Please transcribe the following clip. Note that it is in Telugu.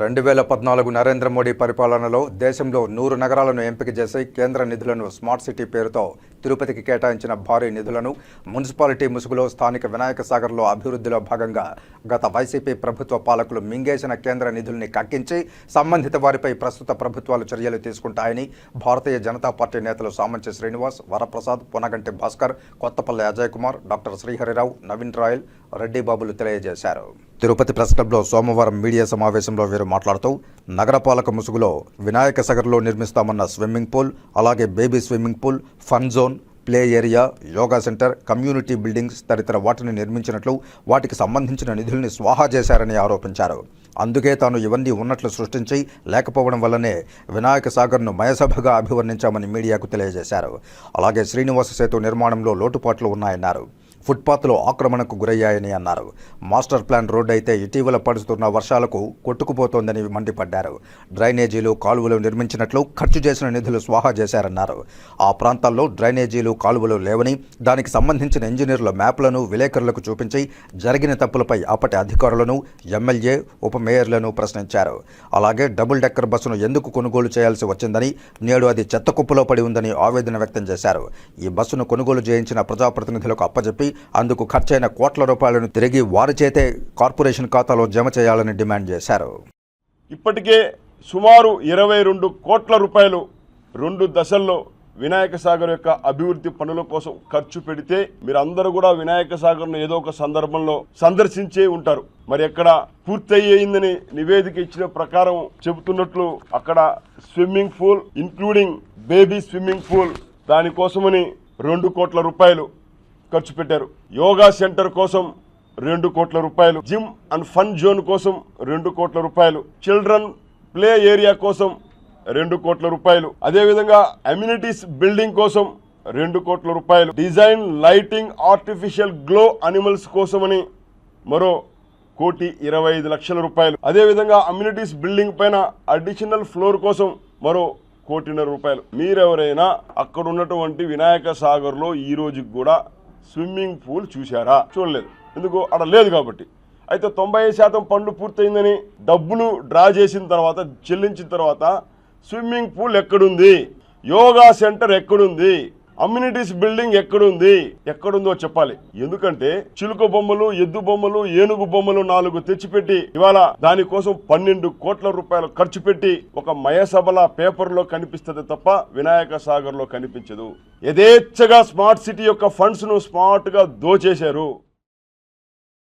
రెండు వేల పద్నాలుగు నరేంద్ర మోడీ పరిపాలనలో దేశంలో నూరు నగరాలను ఎంపిక చేసి కేంద్ర నిధులను స్మార్ట్ సిటీ పేరుతో తిరుపతికి కేటాయించిన భారీ నిధులను మున్సిపాలిటీ ముసుగులో స్థానిక వినాయక సాగర్లో అభివృద్ధిలో భాగంగా గత వైసీపీ ప్రభుత్వ పాలకులు మింగేసిన కేంద్ర నిధుల్ని కక్కించి సంబంధిత వారిపై ప్రస్తుత ప్రభుత్వాలు చర్యలు తీసుకుంటాయని భారతీయ జనతా పార్టీ నేతలు సామంచి శ్రీనివాస్ వరప్రసాద్ పొనగంటి భాస్కర్ కొత్తపల్లి అజయ్ కుమార్ డాక్టర్ శ్రీహరిరావు నవీన్ రాయల్ రెడ్డి బాబులు తెలియజేశారు. తిరుపతి ప్రెస్ క్లబ్లో సోమవారం మీడియా సమావేశంలో వీరు మాట్లాడుతూ నగరపాలక ముసుగులో వినాయక సగర్లో నిర్మిస్తామన్న స్విమ్మింగ్ పూల్ అలాగే baby swimming pool fun zone play area yoga centre community buildings తదితర వాటిని నిర్మించినట్లు వాటికి సంబంధించిన నిధుల్ని స్వాహా చేశారని ఆరోపించారు. అందుకే తాను ఇవన్నీ ఉన్నట్లు సృష్టించి లేకపోవడం వల్లనే వినాయక సాగర్ను మయసభగా అభివర్ణించామని మీడియాకు తెలియజేశారు. అలాగే శ్రీనివాస సేతు నిర్మాణంలో లోటుపాట్లు ఉన్నాయన్నారు. ఫుట్పాత్లు ఆక్రమణకు గురయ్యాయని అన్నారు. మాస్టర్ ప్లాన్ రోడ్డు అయితే ఇటీవల పడుతున్న వర్షాలకు కొట్టుకుపోతోందని మండిపడ్డారు. డ్రైనేజీలు కాలువలు నిర్మించినట్లు ఖర్చు చేసిన నిధులు స్వాహా చేశారన్నారు. ఆ ప్రాంతాల్లో డ్రైనేజీలు కాలువలు లేవని దానికి సంబంధించిన ఇంజనీర్ల మ్యాప్లను విలేకరులకు చూపించి జరిగిన తప్పులపై అప్పటి అధికారులను ఎమ్మెల్యే ఉప మేయర్లను ప్రశ్నించారు. అలాగే డబుల్ డెక్కర్ బస్సును ఎందుకు కొనుగోలు చేయాల్సి వచ్చిందని నేడు అది చెత్త కుప్పలో పడి ఉందని ఆవేదన వ్యక్తం చేశారు. ఈ బస్సును కొనుగోలు చేయించిన ప్రజాప్రతినిధులకు అప్పజెప్పి అందుకు ఖర్చైన కోట్ల రూపాయలను తిరిగి వారి చేతే కార్పొరేషన్ ఖాతాలో జమ చేయాలని డిమాండ్ చేశారు. ఇప్పటికే సుమారు ఇరవై రెండు కోట్ల రూపాయలు రెండు దశల్లో వినాయక సాగర్ యొక్క అభివృద్ధి పనుల కోసం ఖర్చు పెడితే మీరందరూ కూడా వినాయక సాగర్ను ఏదో ఒక సందర్భంలో సందర్శించే ఉంటారు. మరి ఎక్కడ పూర్తయ్యిందని నివేదిక ఇచ్చిన ప్రకారం చెబుతున్నట్లు అక్కడ swimming pool including baby swimming pool దానికోసమని రెండు కోట్ల రూపాయలు ఖర్చు పెట్టారు. యోగా సెంటర్ కోసం రెండు కోట్ల రూపాయలు జిమ్ అండ్ ఫన్ జోన్ కోసం రెండు కోట్ల రూపాయలు చిల్డ్రన్ ప్లే ఏరియా కోసం రెండు కోట్ల రూపాయలు అదేవిధంగా అమ్యూనిటీస్ బిల్డింగ్ కోసం రెండు కోట్ల రూపాయలు design lighting artificial glow animals కోసమని మరో కోటి ఇరవై ఐదు లక్షల రూపాయలు అదేవిధంగా అమ్యూనిటీస్ బిల్డింగ్ పైన అడిషనల్ ఫ్లోర్ కోసం మరో కోటిన్నర రూపాయలు. మీరెవరైనా అక్కడ ఉన్నటువంటి వినాయక సాగర్లో ఈ రోజుకి కూడా స్విమ్మింగ్ పూల్ చూశారా? చూడలేదు. ఎందుకు అక్కడ లేదు కాబట్టి. అయితే తొంభై శాతం పనులు పూర్తయిందని డబ్బులు డ్రా చేసిన తర్వాత చెల్లించిన తర్వాత స్విమ్మింగ్ పూల్ ఎక్కడుంది? యోగా సెంటర్ ఎక్కడుంది? అమ్యూనిటీస్ బిల్డింగ్ ఎక్కడుంది? ఎక్కడుందో చెప్పాలి. ఎందుకంటే చిలుక బొమ్మలు ఎద్దు బొమ్మలు ఏనుగు బొమ్మలు నాలుగు తెచ్చిపెట్టి ఇవాళ దానికోసం పన్నెండు కోట్ల రూపాయలు ఖర్చు పెట్టి ఒక మయసభల పేపర్లో కనిపిస్తుంది తప్ప వినాయక సాగర్లో కనిపించదు. యథేచ్ఛగా స్మార్ట్ సిటీ యొక్క ఫండ్స్ను స్మార్ట్గా దోచేశారు.